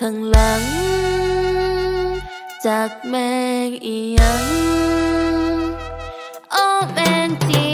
ข้างหลัง จากแมงอียังโอแมนจี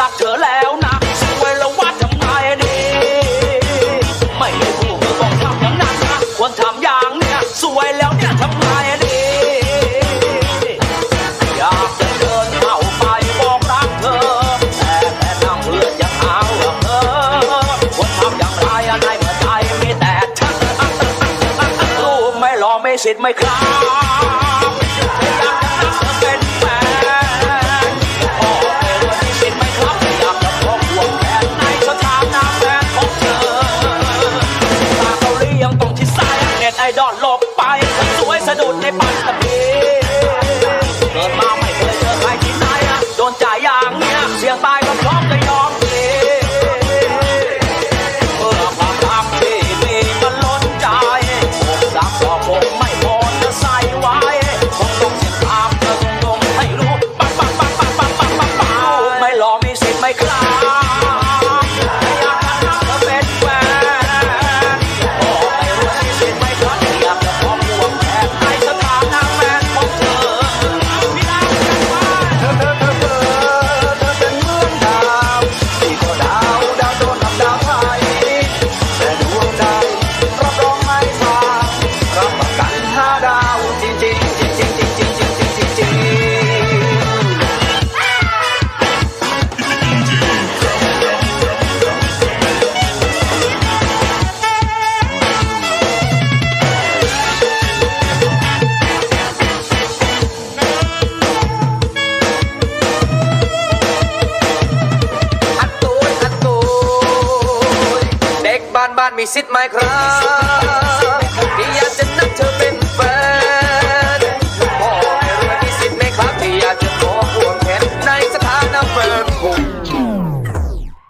รักเธอแล้วนะสวยแล้วว่าทำไมดีไม่ได้พูดก็ต้องทำอย่างนั้นนะควรทำอย่างเนี้ยสวยแล้วเนี่ยทำไมดีอยากจะเดินเข้าไปบอกรักเธอแต่แต่นั่งเลือดยังเอาเธอควรทำอย่างไรอะไรเมื่อใจมีแต่ฉันลูกไม่รอไม่สิทธิ์ไม่คลา the ball. บ้านมีสิทธิ์ไหมครับที่อยากจะนัดเธอ